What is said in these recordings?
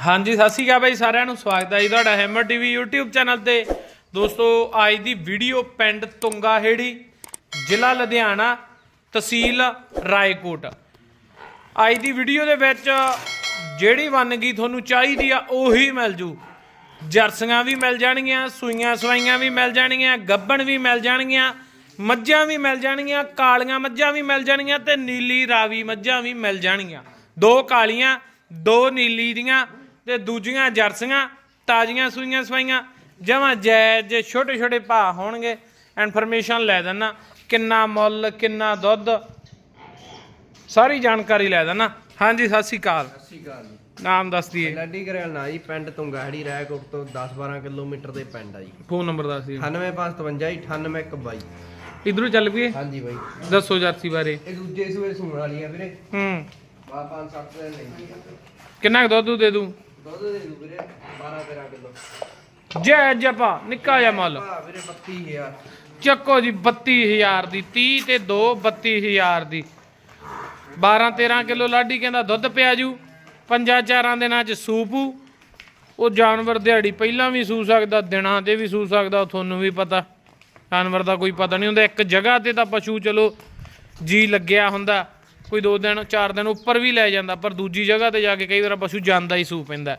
ਹਾਂਜੀ, ਸਤਿ ਸ਼੍ਰੀ ਅਕਾਲ ਬਾਈ ਸਾਰਿਆਂ ਨੂੰ। ਸਵਾਗਤ ਹੈ ਜੀ ਤੁਹਾਡਾ ਹੈਮਰ ਟੀਵੀ YouTube ਚੈਨਲ ਤੇ। ਦੋਸਤੋ, ਅੱਜ ਦੀ ਵੀਡੀਓ ਪਿੰਡ ਤੁੰਗਾ ਹੇੜੀ ਜ਼ਿਲ੍ਹਾ ਲੁਧਿਆਣਾ, ਤਹਿਸੀਲ ਰਾਏਕੋਟ। ਅੱਜ ਦੀ ਵੀਡੀਓ ਦੇ ਵਿੱਚ ਜਿਹੜੀ ਵੰਨਗੀ ਤੁਹਾਨੂੰ ਚਾਹੀਦੀ ਆ, ਉਹੀ ਮਿਲ ਜੂ। ਜਰਸੀਆਂ ਵੀ ਮਿਲ ਜਾਣਗੀਆਂ, ਸੂਈਆਂ ਸਵਾਈਆਂ ਵੀ ਮਿਲ ਜਾਣਗੀਆਂ, ਗੱਬਣ ਵੀ ਮਿਲ ਜਾਣਗੀਆਂ, ਮੱਝਾਂ ਵੀ ਮਿਲ ਜਾਣਗੀਆਂ, ਕਾਲੀਆਂ ਮੱਝਾਂ ਵੀ ਮਿਲ ਜਾਣਗੀਆਂ ਤੇ ਨੀਲੀ ਰਾਵੀ ਮੱਝਾਂ ਵੀ ਮਿਲ ਜਾਣਗੀਆਂ। ਦੋ ਕਾਲੀਆਂ, ਦੋ ਨੀਲੀ ਦੀਆਂ ਤੇ ਦੂਜੀਆਂ ਜਰਸੀਆਂ ਤਾਜ਼ੀਆਂ ਸੂਈਆਂ ਸਵਾਈਆਂ ਜਮਾਂ ਜਾਇਜ਼ ਜੇ ਛੋਟੇ ਛੋਟੇ ਭਾਅ ਹੋਣਗੇ। ਇਨਫੋਰਮੇਸ਼ਨ ਲੈ ਦੇਣਾ ਕਿੰਨਾ ਮੁੱਲ ਕਿੰਨਾ ਦੁੱਧ ਸਾਰੀ ਜਾਣਕਾਰੀ ਲੈ ਦੇਣਾ ਹਾਂਜੀ ਸਤਿ ਸ਼੍ਰੀ ਅਕਾਲ। ਸਤਿ ਸ਼੍ਰੀ ਅਕਾਲ ਜੀ। ਨਾਮ ਦੱਸ ਦਈਏ। ਲੱਡੀ ਘਰਿਆਲ ਨਾ ਜੀ ਪਿੰਡ ਤੁੰਗਾੜੀ ਰਾਏਕੋਟ ਤੋਂ 10-12 ਕਿਲੋਮੀਟਰ ਦੇ ਪਿੰਡ ਆ ਜੀ। ਫੋਨ ਨੰਬਰ ਦੱਸ ਦਿਓ। 9555 98122 ਇਧਰੋਂ ਚੱਲ ਪਈਏ? ਹਾਂਜੀ ਬਾਈ। ਦੱਸੋ ਜਰਸੀ ਬਾਰੇ। ਇਹ ਦੂਜੇ ਸੂਏ ਸੂਣ ਵਾਲੀ ਆ ਵੀਰੇ। ਹੂੰ। ਬਾ 5-7 ਦਿਨ ਨਹੀਂ ਕਿੰਨਾ ਕੁ ਦੁੱਧ ਦੇ ਦੂੰ? ਦੁੱਧ ਦੇ ਦੂ ਵੀਰੇ 12-13 ਕਿਲੋ। ਜੈ ਜਪਾ ਨਿੱਕਾ ਜਿਹਾ ਮੁੱਲ। ਵੀਰੇ 32000 ਚੱਕੋ ਜੀ 32000 ਦੀ 30 ਤੇ 2 32000 ਦੀ। 12 13 ਕਿਲੋ ਲਾਡੀ ਕਹਿੰਦਾ ਦੁੱਧ ਪਿਆ ਜੂ। ਪੰਜਾਂ ਚਾਰਾਂ ਦਿਨਾਂ ਚ ਸੂਪੂ ਉਹ ਜਾਨਵਰ ਦਿਹਾੜੀ ਪਹਿਲਾਂ ਵੀ ਸੂ ਸਕਦਾ ਦਿਨਾਂ ਤੇ ਵੀ ਸੂ ਸਕਦਾ ਉਹ ਤੁਹਾਨੂੰ ਵੀ ਪਤਾ। ਜਾਨਵਰ ਦਾ ਕੋਈ ਪਤਾ ਨਹੀਂ ਹੁੰਦਾ ਇੱਕ ਜਗ੍ਹਾ ਤੇ ਤਾਂ ਪਸ਼ੂ ਚਲੋ ਜੀ ਲੱਗਿਆ ਹੁੰਦਾ। ਕੋਈ 2 ਦਿਨ 4 ਦਿਨ ਉੱਪਰ ਵੀ ਲੈ ਜਾਂਦਾ ਪਰ ਦੂਜੀ ਜਗ੍ਹਾ ਤੇ ਜਾ ਕੇ ਕਈ ਵਾਰ ਪਸ਼ੂ ਜਾਂਦਾ ਹੀ ਸੂ ਪੈਂਦਾ।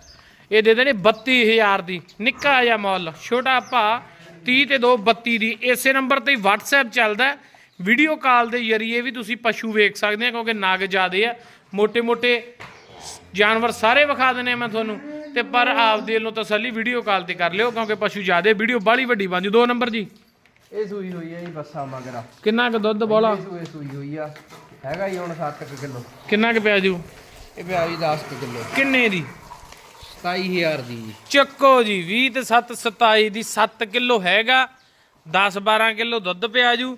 ਇਹ ਦੇ ਦੇਣੀ 32000 ਦੀ ਨਿੱਕਾ ਜਿਹਾ ਮੁੱਲ ਛੋਟਾ ਭਾ 30 ਤੇ 2 32 ਦੀ। ਇਸੇ ਨੰਬਰ ਤੇ WhatsApp ਚੱਲਦਾ ਵੀਡੀਓ ਕਾਲ ਦੇ ਜ਼ਰੀਏ ਵੀ ਤੁਸੀਂ ਪਸ਼ੂ ਵੇਖ ਸਕਦੇ ਆ ਕਿਉਂਕਿ ਨਾਗ ਜ਼ਿਆਦੇ ਆ। ਮੋٹے-ਮੋٹے ਜਾਨਵਰ ਸਾਰੇ ਵਿਖਾ ਦਨੇ ਮੈਂ ਤੁਹਾਨੂੰ। ਤੇ ਪਰ ਆਪਦੇ ਵੱਲੋਂ ਤਸੱਲੀ ਵੀਡੀਓ ਕਾਲ ਤੇ ਕਰ ਲਿਓ ਕਿਉਂਕਿ ਪਸ਼ੂ ਜ਼ਿਆਦੇ ਵੀਡੀਓ ਬਾਲੀ ਵੱਡੀ ਬਣ ਜੂ। ਦੋ ਨੰਬਰ ਜੀ। ਇਹ ਸੂਈ ਹੋਈ ਹੈ ਜੀ ਬੱਸਾ ਮਗਰਾ। ਕਿੰਨਾ ਕੁ ਦੁੱਧ ਬੋਲਾ? ਸੂਈ ਹੋਈ ਆ। ਹੈਗਾ ਜੀ ਹੁਣ 7 ਕਿਲੋ। ਕਿੰਨਾ ਕੁ ਪਿਆ ਜੂ? ਇਹ ਪਿਆ ਜੀ 10 ਕਿਲੋ। ਕਿੰਨੇ ਦੀ? 27000 ਦੀ ਜੀ। ਚੱਕੋ ਜੀ 20 ਤੇ 7 27 ਦੀ 7 ਕਿਲੋ ਹੈਗਾ। 10 12 ਕਿਲੋ ਦੁੱਧ ਪਿਆ ਜੂ।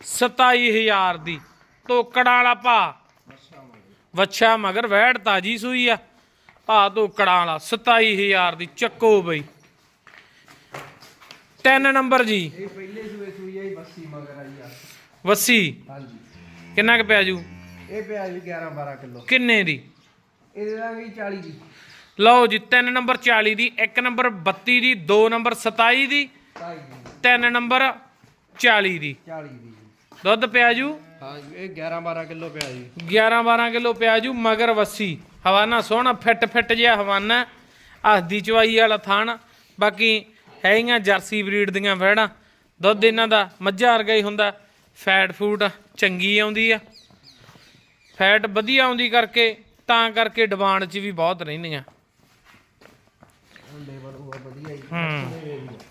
27000 ਦੀ। ਤੋਕੜਾਂ ਵਾਲਾ ਭਾ। ਵੱਛਾ ਮਗਰ ਵਹਿੜ ਤਾਜੀ ਸੂਈ ਆ। ਭਾ ਤੋਕੜਾਂ ਵਾਲਾ। 27000 ਦੀ। ਚੱਕੋ ਬਈ। ਤਿੰਨ ਨੰਬਰ ਜੀ। ਇਹ ਪਹਿਲੇ ਸੂਏ ਸੂਈ ਆ ਜੀ ਬੱਸੀ ਮਗਰਾ ਜੀ ਆ। ਵੱਸੀ। ਹਾਂਜੀ। ਕਿੰਨਾ ਕੁ ਪਿਆ ਜੂ? ਇਹ ਪਿਆ ਜੀ 11 12 ਕਿਲੋ। ਕਿੰਨੇ ਦੀ? ਇਹਦੇ ਦਾ ਵੀ 40 ਦੀ। ਲਓ ਜੀ ਤਿੰਨ ਨੰਬਰ 40 ਦੀ ਇੱਕ ਨੰਬਰ 32 ਦੀ ਦੋ ਨੰਬਰ 27 ਦੀ 2.5 ਦੀ। ਤਿੰਨ ਨੰਬਰ 40 ਦੀ। 40 ਦੀ ਜੀ। ਦੁੱਧ ਪਿਆ ਜੂ? ਹਾਂ ਇਹ 11 12 ਕਿਲੋ ਪਿਆ ਜੀ। 11 12 ਕਿਲੋ ਪਿਆਜੂ ਮਗਰ ਵੱਸੀ। ਹਵਾਨਾ ਸੋਹਣਾ ਫਿੱਟ ਫਿੱਟ ਜਿਹਾ ਹਵਾਨਾ ਹੱਸਦੀ ਚਵਾਈ ਵਾਲਾ ਥਾਣ। ਬਾਕੀ ਹੈਗੀਆਂ ਜਰਸੀ ਬਰੀਡ ਦੀਆਂ ਵਹਿੜਾਂ। ਦੁੱਧ ਇਹਨਾਂ ਦਾ ਮੱਝਾਂ ਵਰਗਾ ਹੀ ਹੁੰਦਾ। ਫੈਟ ਫੂਡ ਚੰਗੀ ਆਉਂਦੀ ਆ। ਫੈਟ ਵਧੀਆ ਆਉਂਦੀ ਕਰਕੇ, ਤਾਂ ਕਰਕੇ ਡਿਮਾਂਡ 'ਚ ਵੀ ਬਹੁਤ ਰਹਿੰਦੀਆਂ।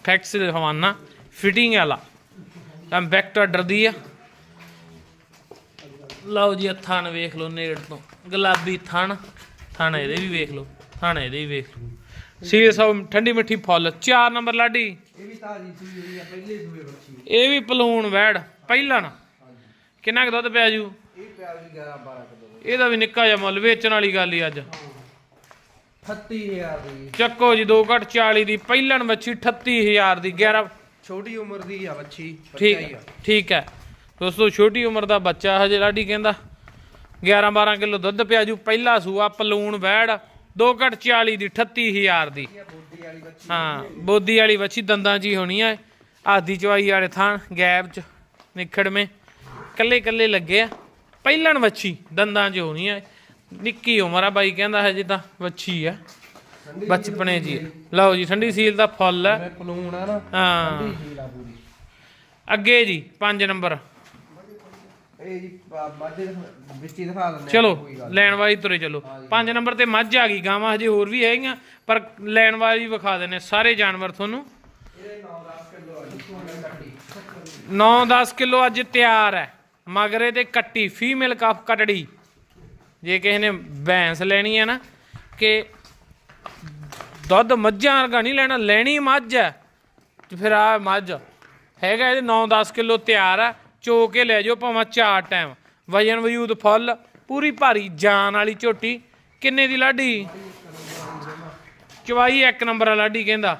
ਫੈਕਸ ਹਵਾਨਾ ਫਿਟਿੰਗ ਵਾਲਾ। ਤਾਂ ਬੈਕ ਤੋਂ ਡਰਦੀ ਆ। ਲਓ ਜੀ, ਆਹ ਥਣ ਵੇਖ ਲਓ ਨੇੜ ਤੋਂ। ਗੁਲਾਬੀ ਥਣ। ਥਣ ਇਹਦੇ ਵੀ ਵੇਖ ਲਓ। ਥਣ ਇਹਦੇ ਵੀ ਵੇਖ ਲਓ। ਸੀਰੀਅਸ ਆਉ ਠੰਡੀ ਮਿੱਠੀ ਫੁੱਲ। 4 ਨੰਬਰ ਲਾਡੀ। ਇਹ ਵੀ ਤਾਜੀ ਸੂਈ ਪਹਿਲੇ ਸੂਏ ਬੱਚੀ ਇਹ ਵੀ ਪਲੂਣ ਵੈੜ। ਪਹਿਲਾਂ ਨਾ। ਕਿੰਨਾ ਕੁ ਦੁੱਧ ਪਿਆ ਜੂ? ਇਹ ਪਿਆ ਜੀ 11 12 ਕਿਲੋ ਇਹਦਾ ਵੀ ਨਿੱਕਾ ਜਿਹਾ ਮੁੱਲ ਵੇਚਣ ਵਾਲੀ ਗੱਲ ਹੀ ਅੱਜ। 38000 ਦੀ। ਚੱਕੋ ਜੀ 2 ਘੱਟ 40 ਦੀ ਪਹਿਲਣ ਵੱਛੀ 38000 ਦੀ 11 ਛੋਟੀ ਉਮਰ ਦੀ ਆ ਬੱਚੀ ਠੀਕ ਠੀਕ ਹੈ। ਦੋਸਤੋ ਛੋਟੀ ਉਮਰ ਦਾ ਬੱਚਾ ਹਜੇ ਲਾਡੀ ਕਹਿੰਦਾ। 11 12 ਕਿਲੋ ਦੁੱਧ ਪਿਆ ਜੂ ਪਹਿਲਾ ਸੂਆ ਪਲੂਣ ਵੈੜ 2 ਘੱਟ 40 ਦੀ 38000 ਦੀ। ਬੱਚੀ ਹਾਂ ਬੋਦੀ ਵਾਲੀ ਵੱਛੀ ਦੰਦਾਂ 'ਚ ਹੀ ਹੋਣੀ ਆ। ਆਦੀ ਚਵਾਈ ਵਾਲੇ ਥਾਂ ਗੈਪ 'ਚ। ਨਿਖੜਵੇਂ ਕੱਲੇ ਕੱਲੇ ਲੱਗੇ ਆ। ਪਹਿਲਣ ਵੱਛੀ ਦੰਦਾਂ 'ਚ ਹੋਣੀ ਆ। ਨਿੱਕੀ ਉਮਰ ਆ ਬਾਈ ਕਹਿੰਦਾ ਹਜੇ ਤਾਂ ਵੱਛੀ ਆ। ਬਚਪਨੇ ਜੀ ਲਓ ਜੀ ਠੰਡੀ ਸੀਲ ਦਾ ਫੁੱਲ ਹੈ ਮੈਂ ਪਲੂਣ ਆ ਨਾ ਹਾਂ। ਅੱਗੇ ਜੀ 5 ਨੰਬਰ। ਇਹ ਜੀ ਮਾਝੇ ਵਿੱਚ ਹੀ ਦਿਖਾ ਦਿੰਦੇ ਆ, ਚਲੋ ਲੈਣ ਵਾਲੀ ਤੁਰੇ ਚਲੋ। 5 ਨੰਬਰ ਤੇ ਮੱਝ ਆ ਗਈ ਗਾਵਾਂ ਹਜੇ ਹੋਰ ਵੀ ਹੈਗੀਆਂ ਪਰ ਲੈਣ ਵਾਲੀ ਵਿਖਾ ਦਿੰਨੇ ਸਾਰੇ ਜਾਨਵਰ ਤੁਹਾਨੂੰ ਇਹਦੇ 9-10 ਕਿਲੋ ਆ ਜੀ ਸੋਨੇ ਕੱਟੀ 9-10 ਕਿਲੋ ਅੱਜ ਤਿਆਰ ਹੈ। ਮਗਰੇ ਤੇ ਕੱਟੀ ਫੀਮੇਲ ਕਫ ਕਟੜੀ। ਜੇ ਕਿਸੇ ਨੇ ਭੈਂਸ ਲੈਣੀ ਹੈ ਨਾ, ਕਿ ਦੁੱਧ ਮੱਝਾਂ ਵਰਗਾ ਨਹੀਂ ਲੈਣਾ, ਲੈਣੀ ਮੱਝ ਹੈ। ਤੇ ਫਿਰ ਆ ਮੱਝ ਹੈਗਾ, ਇਹਦੇ 9-10 ਕਿਲੋ ਤਿਆਰ ਆ ਚੋ ਕੇ ਲੈ ਜਾਓ, ਭਾਵੇਂ ਚਾਰ ਟਾਈਮ ਵਜਨ ਵਜੂਦ ਫੁੱਲ, ਪੂਰੀ ਭਾਰੀ ਜਾਨ ਵਾਲੀ ਝੋਟੀ। ਕਿੰਨੇ ਦੀ ਲਾਡੀ? ਚਵਾਈ ਇੱਕ ਨੰਬਰ ਲਾਡੀ ਕਹਿੰਦਾ।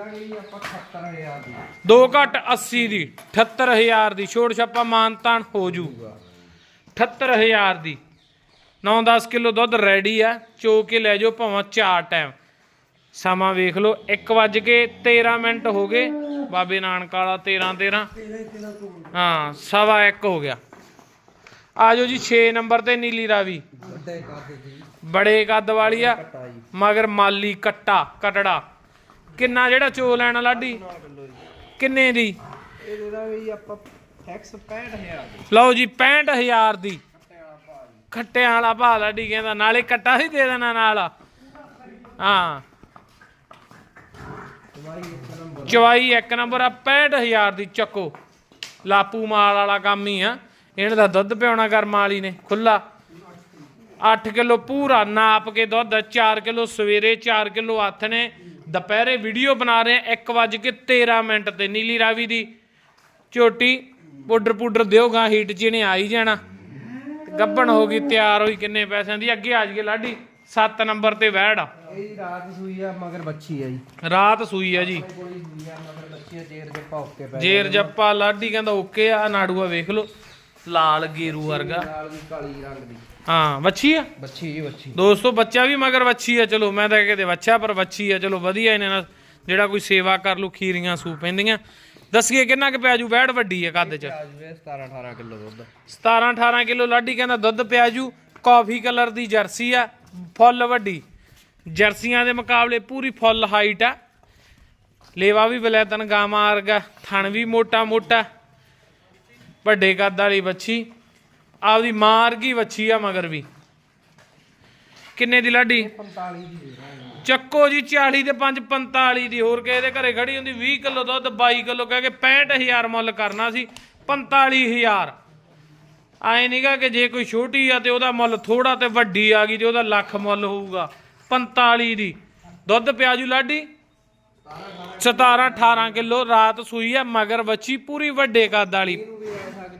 ਦਾਂਗੇ ਜੀ ਆਪਾਂ 70000 ਦੀ। 2 ਘੱਟ 80 ਦੀ 78000 ਦੀ। ਛੋੜ ਛਾਪਾ ਮਾਨਤਾਨ ਹੋ ਜੂ। 78000 ਦੀ। 9-10 ਕਿਲੋ ਦੁੱਧ ਰੈਡੀ ਆ। ਚੋ ਕੇ ਲੈ ਜਾਓ ਭਾਵੇਂ ਚਾਰ ਟਾਈਮ ਸਮਾਂ ਵੇਖ ਲਓ 1 ਵੱਜ ਕੇ 13 ਮਿੰਟ ਹੋ ਗਏ। ਬਾਬੇ ਨਾਨਕ ਵਾਲਾ 13 13 ਹਾਂ ਸਵਾ 1 ਹੋ ਗਿਆ। ਆ ਜਾਓ ਜੀ 6 ਨੰਬਰ ਤੇ ਨੀਲੀ ਰਾਵੀ। ਵੱਡੇ ਕਾਦੇ ਜੀ ਬੜੇ ਕੱਦ ਵਾਲੀ ਆ ਮਗਰ ਮਾਲੀ ਕੱਟਾ ਕਟੜਾ। ਕਿੰਨਾ ਜਿਹੜਾ ਚੋ ਲੈਣਾ ਲਾਡੀ 9 ਕਿਲੋ ਜੀ? ਕਿੰਨੇ ਦੀ? ਇਹ ਦੇ ਦਾਂਗੇ ਜੀ ਆਪਾਂ ਟੈਕਸ 65000 ਦੀ। ਲਓ ਜੀ 65000 ਦੀ। ਖੱਟਿਆਂ ਵਾਲਾ ਭਾਅ ਲਾਡੀ ਕਹਿੰਦਾ ਨਾਲੇ ਕੱਟਾ ਵੀ ਦੇ ਦੇਣਾ ਨਾਲ। ਹਾਂ। ਦਵਾਈ ਇੱਕ ਨੰਬਰ। ਚਵਾਈ ਇੱਕ ਨੰਬਰ ਆ 65000 ਦੀ ਚੱਕੋ। ਲਾਪੂ ਮਾਲ ਵਾਲਾ ਕੰਮ ਹੀ ਆ। ਇਹਨਾਂ ਦਾ ਦੁੱਧ ਪਿਆਉਣਾ ਕਰਮ ਵਾਲੀ ਨੇ ਖੁੱਲਾ 8 ਕਿਲੋ ਪੂਰਾ ਨਾਪ ਕੇ ਦੁੱਧ 4 ਕਿਲੋ ਸਵੇਰੇ 4 ਕਿਲੋ ਹੱਥ ਨੇ ਦੁਪਹਿਰੇ ਵੀਡੀਓ ਬਣਾ ਰਹੇ ਆ 1 ਵਜ ਕੇ 13 ਮਿੰਟ ਤੇ। ਨੀਲੀ ਰਾਵੀ ਦੀ ਝੋਟੀ ਪਾਊਡਰ ਪੂਡਰ ਦਿਓਗਾ ਹੀਟ ਚ ਇਹਨੇ ਆ ਹੀ ਜਾਣਾ। ਗੱਬਣ ਹੋ ਗਈ ਤਿਆਰ ਹੋਈ ਕਿੰਨੇ ਪੈਸਿਆਂ ਦੀ ਅੱਗੇ ਆ ਜਗੇ ਲਾਡੀ। 7 ਨੰਬਰ ਤੇ ਵਹਿੜ ਆ। ਇਹ ਰਾਤ ਸੂਈ ਆ ਮਗਰ ਬੱਚੀ ਆ ਜੀ। ਰਾਤ ਸੂਈ ਆ ਜੀ। ਜੇਰ ਜੱਪਾ ਲਾਡੀ ਕਹਿੰਦਾ ਓਕੇ ਆ ਨਾੜੂਆ ਵੇਖ ਲਓ। ਲਾਲ ਗੇਰੂ ਵਰਗਾ। ਨਾਲ ਵੀ ਕਾਲੀ ਰੰਗ ਦੀ। ਹਾਂ ਵੱਛੀ ਆ? ਬੱਚੀ ਜੀ ਬੱਚੀ ਦੋਸਤੋ ਬੱਚਾ ਵੀ ਮਗਰ ਵੱਛੀ ਆ ਚਲੋ ਮੈਂ ਤਾਂ ਕਿਤੇ ਵੱਛਾ ਪਰ ਵੱਛੀ ਆ ਚਲੋ ਵਧੀਆ ਇਹਨੇ ਨਾਲ। ਜਿਹੜਾ ਕੋਈ ਸੇਵਾ ਕਰ ਲੂ ਖੀਰੀਆਂ ਸੂ ਪੈਂਦੀਆਂ। ਦੱਸੀਏ ਕਿੰਨਾ ਕੁ ਪਿਆ ਜੂ ਬੈੜ ਵੱਡੀ ਆ ਕੱਦ ਚ। ਆ ਜੂਏ 17 18 ਕਿਲੋ ਦੁੱਧ। 17 18 ਕਿਲੋ ਲਾਡੀ ਕਹਿੰਦਾ ਦੁੱਧ ਪਿਆ ਜੂ ਕਾਫੀ ਕਲਰ ਦੀ ਜਰਸੀ ਆ ਫੁੱਲ ਵੱਡੀ। ਜਰਸੀਆਂ ਦੇ ਮੁਕਾਬਲੇ ਪੂਰੀ ਫੁੱਲ ਹਾਈਟ ਆ। ਲੇਵਾ ਵੀ ਬਲੈਤਨ ਗਾਵਾਂ ਵਰਗਾ ਥਣ ਵੀ ਮੋਟਾ ਮੋਟਾ ਵੱਡੇ ਕੱਦ ਵਾਲੀ ਵੱਛੀ। ਆਪਦੀ ਮਾਂ ਵਰਗੀ ਵੱਛੀ ਆ ਮਗਰ ਵੀ। ਕਿੰਨੇ ਦੀ ਲਾਡੀ? 45 ਦੀ ਦੇ ਚੱਕੋ ਜੀ 40 ਤੇ 5 45 ਦੀ। ਹੋਰ ਕਿਸੇ ਦੇ ਘਰੇ ਖੜੀ ਹੁੰਦੀ 20 ਕਿਲੋ ਦੁੱਧ 22 ਕਿਲੋ ਕਹਿ ਕੇ 65000 ਮੁੱਲ ਕਰਨਾ ਸੀ 45000 ਆਏ ਨਹੀਂਗਾ ਕਿ ਜੇ ਕੋਈ ਛੋਟੀ ਆ ਤੇ ਉਹਦਾ ਮੁੱਲ ਥੋੜਾ ਤੇ ਵੱਡੀ ਆ ਗਈ ਤੇ ਉਹਦਾ ਲੱਖ ਮੁੱਲ ਹੋਊਗਾ। 45 ਦੀ। ਦੁੱਧ ਪਿਆਜੂ ਲਾਡੀ? 17 18 ਕਿਲੋ। ਰਾਤ ਸੂਈ ਆ ਮਗਰ ਬੱਚੀ ਪੂਰੀ ਵੱਡੇ ਕੱਦ ਵਾਲੀ।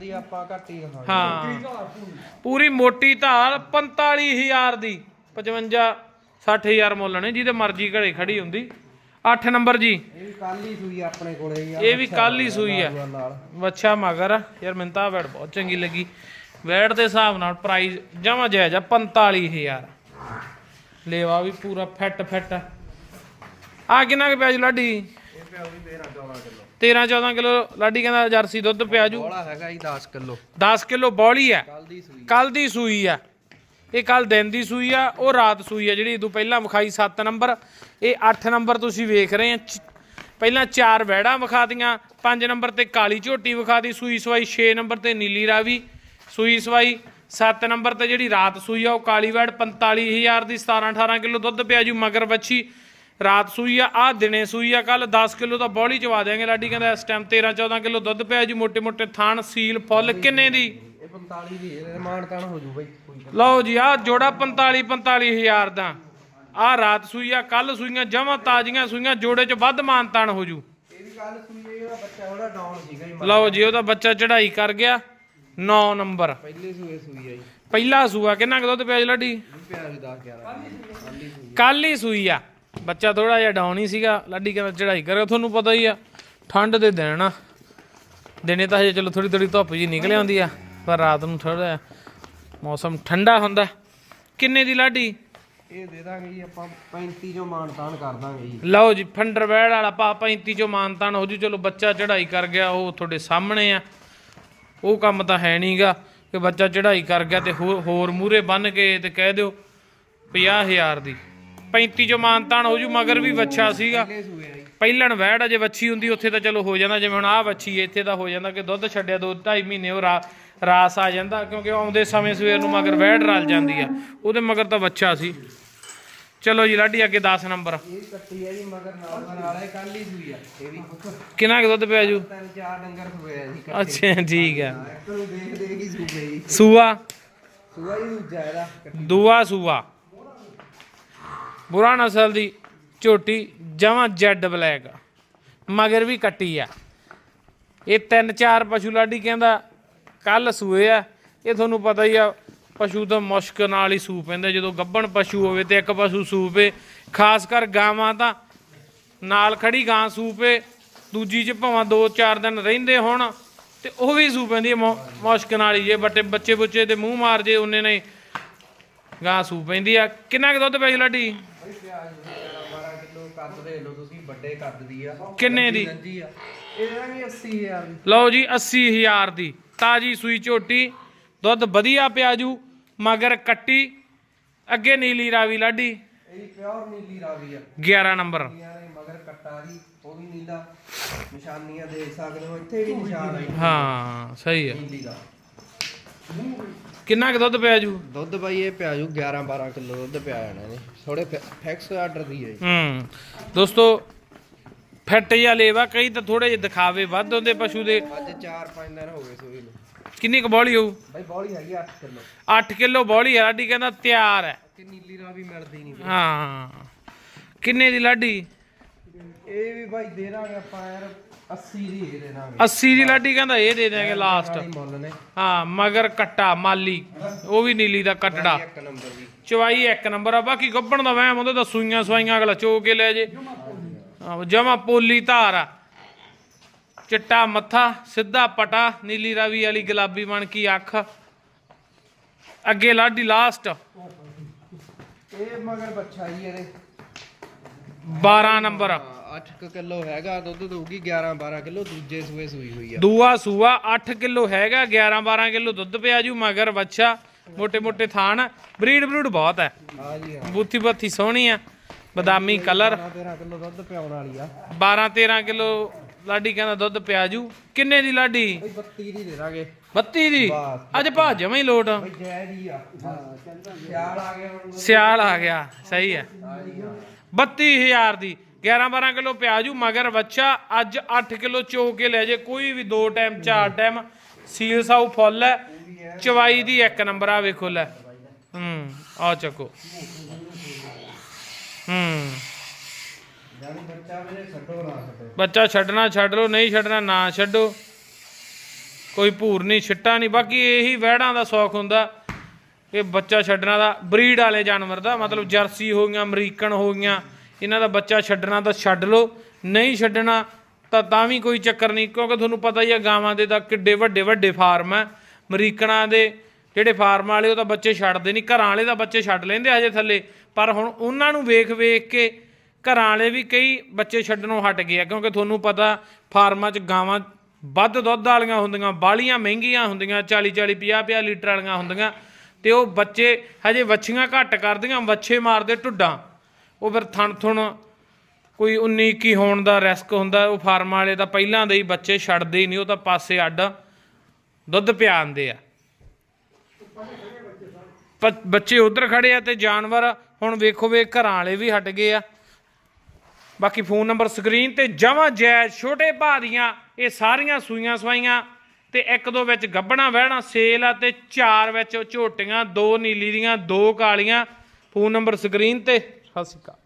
ਆ, ਆਪਾਂ ਘੱਟ ਹੀ ਖਾਣੀ ਹਾਂ। ਪੂਰੀ। ਮੋਟੀ ਧਾਰ 45000 ਦੀ 55 60000 ਮੁੱਲ ਨੇ ਜਿਹਦੇ ਮਰਜ਼ੀ ਘਰੇ ਖੜੀ ਹੁੰਦੀ। 8 ਨੰਬਰ ਜੀ। ਇਹ ਵੀ ਕੱਲ ਹੀ ਸੂਈ ਆਪਣੇ ਕੋਲੇ ਹੀ ਆ ਇਹ ਵੀ ਕੱਲ ਹੀ ਸੂਈ ਆ। ਵੱਛਾ ਮਗਰ। ਯਾਰ ਮੈਨੂੰ ਤਾਂ ਵੈੜ ਬਹੁਤ ਚੰਗੀ ਲੱਗੀ। ਵੈੜ ਦੇ ਹਿਸਾਬ ਨਾਲ ਪ੍ਰਾਈਸ ਜਮਾ ਜਾਇਜ਼ ਆ 45000 ਲੇਵਾ ਵੀ ਪੂਰਾ ਫਿੱਟ ਫਿੱਟ ਆ ਕਿੰਨਾ ਕੁ ਪਿਆਜ ਲਾਡੀ? ਇਹ ਪਿਆ ਵੀ 13 14 ਕਿਲੋ। 13 14 ਕਿਲੋ ਲਾਡੀ ਕਹਿੰਦਾ ਜਰਸੀ ਦੁੱਧ ਪਿਆਜੂ ਬੋਲਾ ਹੈਗਾ ਜੀ 10 ਕਿਲੋ। 10 ਕਿਲੋ ਬੌਲੀ ਆ ਕੱਲ ਦੀ ਸੂਈ ਕੱਲ ਦੀ ਸੂਈ ਆ ਇਹ ਕੱਲ ਦਿਨ ਦੀ ਸੂਈ ਆ ਉਹ ਰਾਤ ਸੂਈ ਆ ਜਿਹੜੀ। ਇਦੋਂ ਪਹਿਲਾਂ ਵਿਖਾਈ 7 ਨੰਬਰ ਇਹ 8 ਨੰਬਰ ਤੁਸੀਂ ਵੇਖ ਰਹੇ ਆ। ਪਹਿਲਾਂ ਚਾਰ ਵੈੜਾਂ ਵਿਖਾਤੀਆਂ 5 ਨੰਬਰ ਤੇ ਕਾਲੀ ਝੋਟੀ ਵਿਖਾਤੀ ਸੂਈ ਸਵਾਈ 6 ਨੰਬਰ ਤੇ ਨੀਲੀ ਰਾਵੀ ਸੂਈ ਸਵਾਈ 7 ਨੰਬਰ ਤੇ ਜਿਹੜੀ ਰਾਤ ਸੂਈ ਆ ਉਹ ਕਾਲੀ ਵੈੜ 45000 ਦੀ 17 18 ਕਿਲੋ ਦੁੱਧ ਪਿਆ ਜੂ। ਮਗਰ ਬੱਚੀ ਰਾਤ ਸੂਈ ਆ ਆ ਦਿਨੇ ਸੂਈ ਆ ਕੱਲ 10 ਕਿਲੋ ਦਾ ਬੌਲੀ ਚਵਾ ਦੇਾਂਗੇ ਲਾਡੀ ਕਹਿੰਦਾ ਇਸ ਟਾਈਮ 13 14 ਕਿਲੋ ਦੁੱਧ ਪਿਆ ਜੀ ਮੋٹے ਮੋٹے ਥਾਨ ਸੀਲ ਫੁੱਲ ਕਿੰਨੇ ਦੀ? ਇਹ 45 ਦੀ ਹੈ ਮਾਨ ਤਾਨ ਹੋ ਜੂ ਬਈ। ਲਓ ਜੀ ਆ ਜੋੜਾ 45 45000 ਦਾ। ਆ ਰਾਤ ਸੂਈ ਆ ਕੱਲ ਸੂਈਆਂ ਜਮਾ ਤਾਜ਼ੀਆਂ ਸੂਈਆਂ ਜੋੜੇ 'ਚ ਵੱਧ ਮਾਨ ਤਾਨ ਹੋ ਜੂ ਲਓ ਜੀ ਉਹਦਾ ਬੱਚਾ ਚੜਾਈ ਕਰ ਗਿਆ 9 ਨੰਬਰ। ਪਹਿਲੇ ਸੂਈ ਆ ਪਹਿਲਾ ਸੂਆ ਕਿੰਨਾ ਕੁ ਦੁੱਧ ਪਿਆ ਜੀ ਲਾਡੀ? ਕੱਲ ਹੀ ਸੂਈ ਆ। ਬੱਚਾ ਥੋੜਾ ਜਿਹਾ ਡਾਊਨ ਹੀ ਸੀਗਾ ਲਾਡੀ ਕਹਿੰਦਾ ਚੜਾਈ ਕਰਿਆ ਤੁਹਾਨੂੰ ਪਤਾ ਹੀ ਆ ਠੰਡ ਦੇ ਦਿਨ ਆ। ਦਿਨੇ ਤਾਂ ਹਜੇ ਚਲੋ ਥੋੜੀ ਥੋੜੀ ਧੁੱਪ ਜੀ ਨਿਕਲ ਆਉਂਦੀ ਆ ਪਰ ਰਾਤ ਨੂੰ ਥੋੜਾ ਮੌਸਮ ਠੰਡਾ ਹੁੰਦਾ। ਕਿੰਨੇ ਦੀ ਲਾਡੀ? ਇਹ ਦੇ ਦਾਂਗੇ ਜੀ ਆਪਾਂ 35 ਜੋ ਮਾਨ ਤਾਨ ਕਰ ਦਾਂਗੇ ਜੀ। ਲਓ ਜੀ ਫੰਡਰ ਵੈੜ ਵਾਲਾ ਪਾ 35 ਚੋਂ ਮਾਨਤਾਨ ਹੋ ਜੂ ਚਲੋ ਬੱਚਾ ਚੜਾਈ ਕਰ ਗਿਆ ਉਹ ਤੁਹਾਡੇ ਸਾਹਮਣੇ ਆ। ਉਹ ਕੰਮ ਤਾਂ ਹੈ ਨਹੀਂਗਾ ਕਿ ਬੱਚਾ ਚੜਾਈ ਕਰ ਗਿਆ ਤੇ ਹੋਰ ਹੋਰ ਮੂਰੇ ਬੰਨ ਕੇ ਤੇ ਕਹਿ ਦਿਓ 50000 ਦੀ। 35 ਚੋਂ ਮਾਨਤਾਨ ਹੋ ਜੂ ਮਗਰ ਵੀ ਬੱਚਾ ਸੀਗਾ। ਆ ਜੀ। ਪਹਿਲਣ ਵੈੜ ਅਜੇ ਵੱਛੀ ਹੁੰਦੀ ਉੱਥੇ ਤਾਂ ਚਲੋ ਹੋ ਜਾਂਦਾ ਜਿਵੇਂ ਹੁਣ ਆਹ ਵੱਛੀ ਹੈ, ਇੱਥੇ ਤਾਂ ਹੋ ਜਾਂਦਾ ਕਿ ਦੁੱਧ ਛੱਡਿਆ ਦੋ ਢਾਈ ਮਹੀਨੇ ਉਹ ਰਾਸ ਆ ਜਾਂਦਾ ਕਿਉਂਕਿ ਆਉਂਦੇ ਸਮੇਂ ਸਵੇਰ ਨੂੰ ਮਗਰ ਵੈੜ ਰਲ ਜਾਂਦੀ ਆ ਉਹਦੇ ਮਗਰ ਤਾਂ ਬੱਚਾ ਸੀ। ਚਲੋ ਜੀ ਲਾਡੀ ਅੱਗੇ 10 ਨੰਬਰ। ਇਹ ਕੱਟੀ ਆ ਜੀ ਮਗਰ ਨਾਲ ਨਾਲ ਹੈ ਕੱਲ ਹੀ ਸੂਈ ਆ ਇਹ ਵੀ। ਕਿੰਨਾ ਕੁ ਦੁੱਧ ਪਿਆ ਜੂ? ਤਿੰਨ ਚਾਰ ਡੰਗਰ ਸੂਏ ਆ ਜੀ। ਅੱਛਾ ਠੀਕ ਹੈ ਇੱਕ ਨੂੰ ਦੇਖ ਹੀ ਜੀ। ਸੂਆ? ਸੂਆ ਹੀ ਦੂਜਾ ਇਹਦਾ ਦੂਆ ਸੂਆ। ਬੁਰਾ ਨਸਲ ਦੀ ਝੋਟੀ ਜਮਾਂ ਜੈਡ ਬਲੈਕ ਮਗਰ ਵੀ ਕੱਟੀ ਆ। ਇਹ ਤਿੰਨ ਚਾਰ ਪਸ਼ੂ ਲਾਡੀ ਕਹਿੰਦਾ ਕੱਲ ਸੂਏ ਆ। ਇਹ ਤੁਹਾਨੂੰ ਪਤਾ ਹੀ ਆ, ਪਸ਼ੂ ਤਾਂ ਮੁਸ਼ਕ ਨਾਲ ਹੀ ਸੂ ਪੈਂਦਾ ਜਦੋਂ ਗੱਭਣ ਪਸ਼ੂ ਹੋਵੇ ਤੇ ਇੱਕ ਪਸ਼ੂ ਸੂਪੇ ਖਾਸ ਕਰ ਗਾਵਾਂ ਤਾਂ ਨਾਲ ਖੜੀ ਗਾਂ ਸੂਪੇ ਦੂਜੀ ਚ ਭਾਵਾਂ 2-4 ਦਿਨ ਰਹਿੰਦੇ ਹੋਣ, ਤੇ ਉਹ ਵੀ ਸੂ ਪੈਂਦੀ ਹੈ ਮੁਸ਼ਕ ਨਾਲ ਹੀ ਜੇ ਬੱਟੇ ਬੱਚੇ ਬੁੱਚੇ ਤੇ ਮੂੰਹ ਮਾਰ ਜੇ, ਉਹਨੇ ਨੇ ਗਾਂ ਸੂ ਪੈਂਦੀ ਆ। ਕਿੰਨਾ ਕੁ ਦੁੱਧ ਪੈ ਲਾਡੀ? 12 ਕਿਲੋ ਕੱਦ ਦੇ ਲਓ ਤੁਸੀਂ ਵੱਡੇ ਕੱਦ ਦੀ ਆ ਕਿੰਨੇ ਦੀ? ਗੰਜੀ ਆ ਇਹਦਾ ਵੀ 80000 ਦੀ ਲਓ ਜੀ 80000 ਦੀ। ਤਾਜੀ ਸੂਈ ਝੋਟੀ ਦੁੱਧ ਵਧੀਆ ਪਿਆ ਜੂ ਮਗਰ ਕੱਟੀ ਅੱਗੇ ਨੀਲੀ ਰਾਵੀ ਲਾਡੀ। ਇਹ ਪਿਓਰ ਨੀਲੀ ਰਾਵੀ ਆ 11 ਨੰਬਰ। ਨੀਲੀਆਂ ਦੇ ਮਗਰ ਕੱਟਾ ਦੀ ਉਹ ਵੀ ਨੀਲਾ ਨਿਸ਼ਾਨੀਆਂ ਦੇਖ ਸਕਦੇ ਹੋ ਇੱਥੇ ਵੀ ਨਿਸ਼ਾਨ ਹੈ ਹਾਂ ਸਹੀ ਹੈ ਨੀਲੀ ਦਾ ਕਿੰਨਾ ਕੁ ਦੁੱਧ ਪਿਆ ਜੂ? ਦੁੱਧ ਬਾਈ ਇਹ ਪਿਆ ਜੂ 11 12 ਕਿਲੋ ਦੁੱਧ ਪਿਆ ਜਾਣਾ ਨੇ ਥੋੜੇ ਫੈਕਸ ਆਰਡਰ ਦੀ ਹੈ ਜੀ। ਹੂੰ। ਦੋਸਤੋ ਫੱਟ ਜਾਂ ਲੇਵਾ ਕਈ ਤਾਂ ਥੋੜੇ ਜਿਹੇ ਦਿਖਾਵੇ ਵੱਧ ਹੁੰਦੇ ਪਸ਼ੂ ਦੇ। ਅੱਜ 4-5 ਦਿਨ ਹੋ ਗਏ ਸੂਈ ਨੂੰ। ਕਿੰਨੀ ਕੁ ਬੋਲੀ ਹੋਊ? ਬਾਈ ਬੌਲੀ ਹੈਗੀ 8 ਕਿਲੋ। 8 ਕਿਲੋ ਬੋਲੀ ਆ ਲਾਡੀ ਕਹਿੰਦਾ ਤਿਆਰ ਹੈ। ਕਿ ਨੀਲੀ ਰਾਵੀ ਮਿਲਦੀ ਨਹੀਂ ਹਾਂ। ਕਿੰਨੇ ਦੀ ਲਾਡੀ? ਇਹ ਵੀ ਬਾਈ ਦੇ ਦਾਂਗੇ ਆਪਾਂ ਯਾਰ 80 ਦੀ ਇਹ ਦੇ ਦਾਂਗੇ। 80 ਦੀ ਲਾਡੀ ਕਹਿੰਦਾ ਇਹ ਦੇ ਦੇਾਂਗੇ ਲਾਸਟ ਵਾਲੀ ਮੁੱਲ ਨੇ। ਹਾਂ ਮਗਰ ਕੱਟਾ ਮਾਲੀ। ਉਹ ਵੀ ਨੀਲੀ ਦਾ ਕੱਟੜਾ। ਇੱਕ ਨੰਬਰ ਦੀ। ਚਵਾਈ ਇੱਕ ਨੰਬਰ ਆ ਬਾਕੀ ਗੱਬਣ ਦਾ ਵਹਿਮ ਹੁੰਦਾ ਤਾਂ ਸੂਈਆਂ ਸਵਾਈਆਂ ਅਗਲਾ ਚੋ ਕੇ ਲੈ ਜੇ। ਜਮਾ ਪੋਲੀ। ਧਾਰ ਆ। ਚਿੱਟਾ ਮੱਥਾ ਸਿੱਧਾ ਪਟਾ ਨੀਲੀ ਰਾਵੀ ਵਾਲੀ ਗੁਲਾਬੀ ਬਣ ਕੀ ਅੱਖ। ਅੱਗੇ ਲਾਡੀ ਲਾਸਟ ਇਹ ਮਗਰ ਬੱਚਾ ਜੀ ਇਹਦੇ। 12 ਨੰਬਰ 8 ਕਿਲੋ ਹੈਗਾ ਦੁੱਧ ਦਊਗੀ 11 12 ਕਿਲੋ ਦੂਜੇ ਸੂਏ ਸੂਈ ਹੋਈ ਆ। ਦੂਆ ਸੂਆ 8 ਕਿਲੋ ਹੈਗਾ 11 12 ਕਿਲੋ ਦੁੱਧ ਪਿਆ ਜੂ ਮਗਰ ਵੱਛਾ ਮੋٹے ਮੋٹے ਥਾਨ ਬਰੀਡ ਬਰੂਡ ਬਹੁਤ ਹੈ। ਬੂਥੀ ਬੱਥੀ ਸੋਹਣੀ ਆ ਬਦਾਮੀ ਕਲਰ। 12 13 ਕਿਲੋ ਲਾਡੀ ਕਹਿੰਦਾ ਦੁੱਧ ਪਿਆ ਜੂ। ਕਿੰਨੇ ਦੀ ਲਾਡੀ? 32 ਦੀ ਦੇ ਦਾਂਗੇ। 32 ਦੀ? ਅੱਜ ਭਾ ਜਮਾ ਹੀ ਲੋਟ। ਸਿਆਲ ਆ ਗਿਆ ਸਿਆਲ ਆ ਗਿਆ ਸਹੀ ਹੈ। 32000 ਦੀ। 11 12 ਕਿਲੋ ਪਿਆਜੂ ਮਗਰ ਬੱਚਾ ਅੱਜ 8 ਕਿਲੋ ਚੋ ਕੇ ਲੈ ਜੇ, ਕੋਈ ਵੀ ਦੋ ਟਾਈਮ, ਚਾਰ ਟਾਈਮ, ਸੀਲ ਸਾਊ ਫੁੱਲ ਹੈ, ਚਵਾਈ ਦੀ ਇੱਕ ਨੰਬਰ ਆ ਵੇਖੋ ਲੈ। ਹੂੰ ਆ ਚੱਕੋ। ਹੂੰ। ਬੱਚਾ ਮੇਰੇ ਛੱਡੋ ਛੱਡਣਾ ਛੱਡ ਲਓ, ਨਹੀਂ ਛੱਡਣਾ ਨਾ ਛੱਡੋ। ਕੋਈ ਭੂਰ ਨਹੀਂ, ਛਿੱਟਾ ਨਹੀਂ। ਬਾਕੀ ਇਹੀ ਵਹਿੜਾਂ ਦਾ ਸ਼ੌਖ ਹੁੰਦਾ, ਇਹ ਬੱਚਾ ਛੱਡਣਾ ਦਾ, ਬਰੀਡ ਵਾਲੇ ਜਾਨਵਰ ਦਾ, ਮਤਲਬ ਜਰਸੀ ਹੋ ਗਈਆਂ, ਅਮਰੀਕਨ ਹੋ ਗਈਆਂ ਇਹਨਾਂ ਦਾ ਬੱਚਾ ਛੱਡਣਾ ਤਾਂ ਛੱਡ ਲਓ, ਨਹੀਂ ਛੱਡਣਾ ਤਾਂ ਤਾਂ ਵੀ ਕੋਈ ਚੱਕਰ ਨਹੀਂ, ਕਿਉਂਕਿ ਤੁਹਾਨੂੰ ਪਤਾ ਹੀ ਆ ਗਾਵਾਂ ਦੇ ਤਾਂ ਕਿੱਡੇ ਵੱਡੇ ਵੱਡੇ ਫਾਰਮ ਆ। ਅਮਰੀਕਨਾਂ ਦੇ ਜਿਹੜੇ ਫਾਰਮ ਵਾਲੇ, ਉਹ ਤਾਂ ਬੱਚੇ ਛੱਡਦੇ ਨਹੀਂ, ਘਰਾਂ ਵਾਲੇ ਤਾਂ ਬੱਚੇ ਛੱਡ ਲੈਂਦੇ ਹਜੇ ਥੱਲੇ। ਪਰ ਹੁਣ ਉਹਨਾਂ ਨੂੰ ਵੇਖ ਵੇਖ ਕੇ ਘਰਾਂ ਵਾਲੇ ਵੀ ਕਈ ਬੱਚੇ ਛੱਡਣੋਂ ਹਟ ਗਏ ਆ, ਕਿਉਂਕਿ ਤੁਹਾਨੂੰ ਪਤਾ ਫਾਰਮਾਂ 'ਚ ਗਾਵਾਂ ਵੱਧ ਦੁੱਧ ਵਾਲੀਆਂ ਹੁੰਦੀਆਂ ਬਾਲੀਆਂ ਮਹਿੰਗੀਆਂ ਹੁੰਦੀਆਂ 40 40 50 50 ਲੀਟਰ ਵਾਲੀਆਂ ਹੁੰਦੀਆਂ, ਤੇ ਉਹ ਬੱਚੇ ਹਜੇ ਵੱਛੀਆਂ ਘੱਟ ਕਰਦੀਆਂ, ਵੱਛੇ ਮਾਰਦੇ ਢੁੱਡਾਂ। ਉਹ ਫਿਰ ਥਣ ਥੁਣ ਕੋਈ 19 21 ਹੋਣ ਦਾ ਰਿਸਕ ਹੁੰਦਾ, ਉਹ ਫਾਰਮ ਵਾਲੇ ਤਾਂ ਪਹਿਲਾਂ ਦੇ ਹੀ ਬੱਚੇ ਛੱਡਦੇ ਹੀ ਨਹੀਂ, ਉਹ ਤਾਂ ਪਾਸੇ ਅੱਡ ਦੁੱਧ ਪਿਆਉਂਦੇ ਆ। ਪ- ਬੱਚੇ ਉਧਰ ਖੜੇ ਆ ਤੇ ਜਾਨਵਰ ਹੁਣ ਵੇਖੋ ਵੇ ਘਰਾਂ ਵਾਲੇ ਵੀ ਹਟ ਗਏ ਆ। ਬਾਕੀ ਫੋਨ ਨੰਬਰ ਸਕਰੀਨ ਤੇ ਜਮਾਂ ਜੈਜ਼ ਛੋਟੇ ਭਾ ਦੀਆਂ ਇਹ ਸਾਰੀਆਂ ਸੂਈਆਂ ਸਵਾਈਆਂ ਤੇ ਇੱਕ ਦੋ ਵਿੱਚ ਗੱਬਣਾ ਵਹਿਣਾ, ਸੇਲ ਆ ਤੇ ਚਾਰ ਵਿੱਚ ਝੋਟੀਆਂ, ਦੋ ਨੀਲੀ ਦੀਆਂ, ਦੋ ਕਾਲੀਆਂ। ਫੋਨ ਨੰਬਰ ਸਕਰੀਨ ਤੇ ਸਤਿ ਸ਼੍ਰੀ ਅਕਾਲ